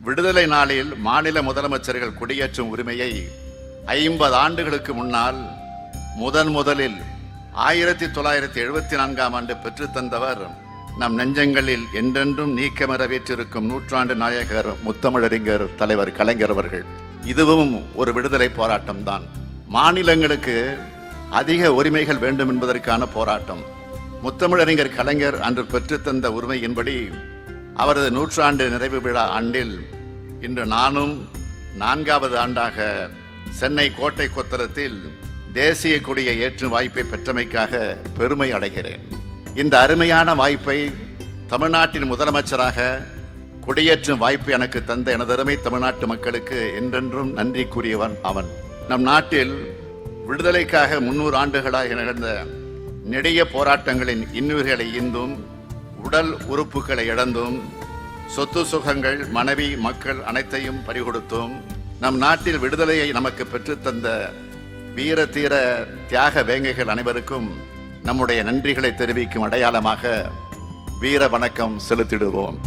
விடுதலை நாளில் மாநில முதலமைச்சர்கள் குடியேற்றும் உரிமையை ஐம்பது ஆண்டுகளுக்கு முன்னால் முதன் முதலில் ஆயிரத்தி தொள்ளாயிரத்தி எழுபத்தி நான்காம் ஆண்டு பெற்றுத்தந்தவர் நம் நெஞ்சங்களில் என்றென்றும் நீக்கமர வீற்றிருக்கும் நூற்றாண்டு நாயகர் முத்தமிழறிஞர் தலைவர் கலைஞர் அவர்கள். இதுவும் ஒரு விடுதலை போராட்டம்தான் மாநிலங்களுக்கு அதிக உரிமைகள் வேண்டும் என்பதற்கான போராட்டம். முத்தமிழறிஞர் கலைஞர் அன்று பெற்றுத்தந்த உரிமையின்படி அவரது நூற்றாண்டு நிறைவு விழா ஆண்டில் இன்று நானும் நான்காவது ஆண்டாக சென்னை கோட்டை கொத்தளத்தில் தேசிய கொடியை ஏற்றும் வாய்ப்பை பெற்றமைக்காக பெருமை அடைகிறேன். இந்த அருமையான வாய்ப்பை தமிழ்நாட்டின் முதலமைச்சராக கொடியேற்றும் வாய்ப்பு எனக்கு தந்த எனதருமை தமிழ்நாட்டு மக்களுக்கு என்றென்றும் நன்றி கூறியவன் அவன். நம் நாட்டில் விடுதலைக்காக முன்னூறு ஆண்டுகளாக நடந்த நெடிய போராட்டங்களின் இன்னுயிர்களை இந்தும் உடல் உறுப்புகளை இழந்தும் சொத்து சுகங்கள் மனைவி மக்கள் அனைத்தையும் பறிகொடுத்தும் நம் நாட்டில் விடுதலையை நமக்கு பெற்றுத்தந்த வீர தீர தியாக வேங்கைகள் அனைவருக்கும் நம்முடைய நன்றிகளை தெரிவிக்கும் அடையாளமாக வீர வணக்கம் செலுத்திடுவோம்.